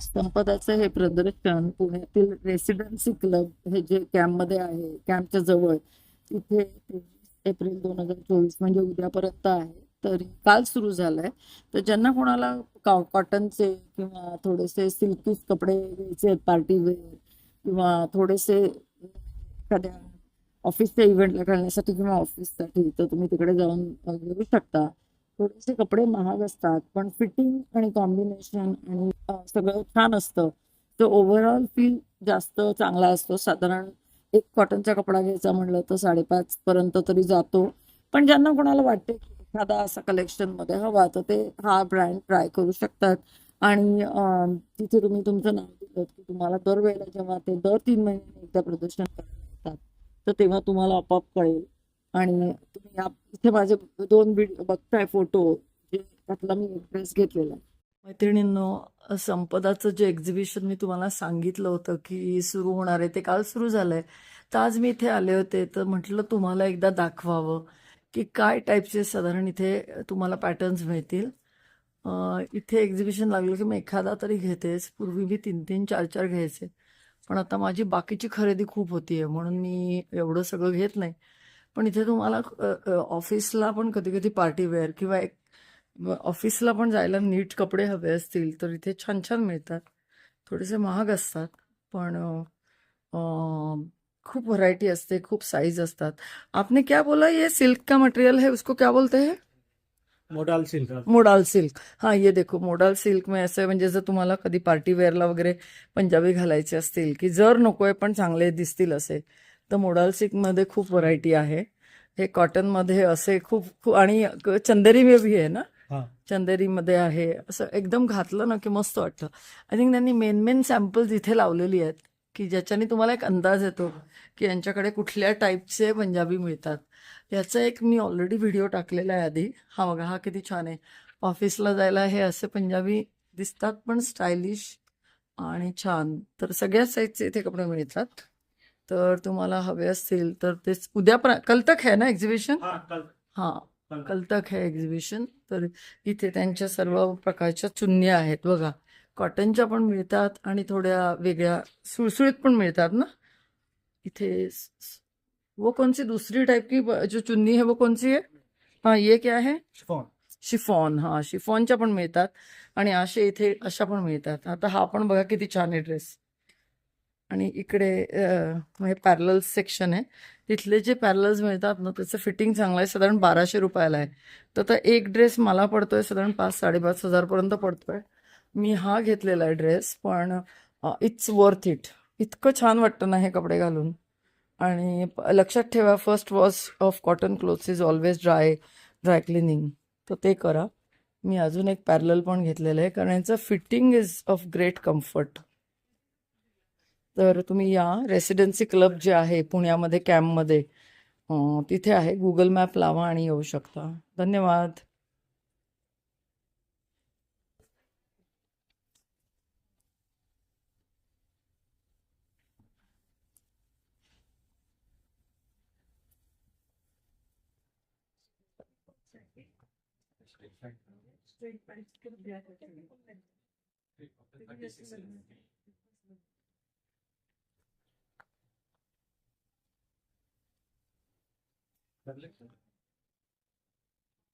संपदाचं हे प्रदर्शन पुण्यातील रेसिडेन्सी क्लब हे जे कॅम्पमध्ये आहे कॅम्पच्या जवळ तिथे तेवीस एप्रिल दोन हजार चोवीस म्हणजे उद्यापर्यंत आहे. तर काल सुरू झालंय. तर ज्यांना कोणाला कॉटनचे किंवा थोडेसे सिल्की कपडे घ्यायचे पार्टी वेअर किंवा थोडेसे एखाद्या ऑफिसच्या इव्हेंटला घालण्यासाठी किंवा ऑफिससाठी तर तुम्ही तिकडे जाऊन घेऊ शकता. थोडेसे कपडे महाग असतात पण फिटिंग आणि कॉम्बिनेशन आणि सगळं छान असतं. तर ओव्हरऑल फील जास्त चांगला असतो. साधारण एक कॉटनचा कपडा घ्यायचा म्हणलं तर साडेपाच पर्यंत तरी जातो. पण ज्यांना कोणाला वाटते की एखादा असा कलेक्शनमध्ये हवा तर ते हा ब्रँड ट्राय करू शकतात. आणि तिथे तुम्ही तुमचं नाव दिलं की तुम्हाला दरवेळेला जेव्हा ते दर तीन महिन्यांनी एकदा प्रदर्शन करतात तर तेव्हा तुम्हाला आपोआप कळेल. आणि तुम्ही इथे माझे दोन व्हिडिओ बघताय फोटो जे त्यातला मी ड्रेस घेतलेला आहे. मैत्रिणींनो संपदाचं जे एक्झिबिशन मी तुम्हाला सांगितलं होतं की सुरू होणार आहे ते काल सुरू झालंय. तर आज मी इथे आले होते तर म्हटलं तुम्हाला एकदा दाखवावं की काय टाईपचे साधारण इथे तुम्हाला पॅटर्न्स मिळतील. इथे एक्झिबिशन लागलं की मी एखादा तरी घेतेच. पूर्वी मी तीन तीन चार चार घ्यायचे. पण आता माझी बाकीची खरेदी खूप होतीये म्हणून मी एवढं सगळं घेत नाही. पण इथे तुम्हाला ऑफिसला पण कधी कधी पार्टी वेअर किंवा एक ऑफिसला पण जायला नीट कपडे हवे असतील तर इथे छान छान मिळतात. थोडेसे महाग असतात पण खूप व्हरायटी असते खूप साइज असतात. आपने क्या बोला ये सिल्क का मटेरियल है? उसको क्या बोलते हैं? मोडाल सिल्क मोडाल सिल्क हाँ ये देखो मोडाल सिल्क में असं म्हणजे जर तुम्हाला कधी पार्टी वेअरला वगैरे पंजाबी घालायचे असतील की जर नकोय पण चांगले दिसतील असे तर मोडाल सिल्कमध्ये खूप व्हरायटी आहे. हे कॉटनमध्ये असे खूप खूप आणि चंदेरी में भी आहे ना? हा. चंदेरीमध्ये आहे. असं एकदम घातलं ना की मस्त वाटतं आय थिंक त्यांनी मेन मेन सॅम्पल्स इथे लावलेली आहेत की ज्याच्याने तुम्हाला एक अंदाज येतो की यांच्याकडे कुठल्या टाईपचे पंजाबी मिळतात. याचा एक मी ऑलरेडी व्हिडिओ टाकलेला आहे आधी. हा बघा हा किती छान आहे. ऑफिसला जायला हे असे पंजाबी दिसतात पण स्टायलिश आणि छान. तर सगळ्या साईजचे इथे कपडे मिळतात. तर तुम्हाला हवे असतील तर तेच उद्या प्र- कल तक है ना एक्झिबिशन हा कल हां कल कल तक है एक्झिबिशन तर इथे त्यांच्या सर्व प्रकारच्या चुन्या आहेत बघा. कॉटनच्या पण मिळतात आणि थोड्या वेगळ्या सुळसुळीत पण मिळतात ना? इथे वो कौन सी दूसरी टाइप की जो चुन्नी है वो कौन सी है? हाँ ये क्या है? शिफॉन. शिफॉन हा शिफॉनच्या पण मिळतात. आणि असे इथे अशा पण मिळतात. आता हा पण बघा किती छान आहे ड्रेस आणि इकडे हे पॅरल सेक्शन आहे. तिथले जे पॅरल्स मिळतात ना त्याचं फिटिंग चांगलं आहे. साधारण बाराशे रुपयाला आहे. तर आता एक ड्रेस मला पडतोय साधारण पाच साडेपाच हजारपर्यंत पडतोय. मी हा घेतलेला आहे ड्रेस पण इट्स वर्थ इट इतकं छान वाटतं ना हे कपडे घालून. आणि प- लक्षात ठेवा first wash of cotton clothes is always dry dry cleaning तर ते करा. मी अजून एक पॅरल पण घेतलेलं आहे कारण यांचं fitting is of great comfort तर तुम्ही या रेसिडेन्सी क्लब जे आहे पुण्यामध्ये कॅम्पमध्ये तिथे आहे. गुगल मॅप लावा आणि येऊ शकता. धन्यवाद. Perfecto.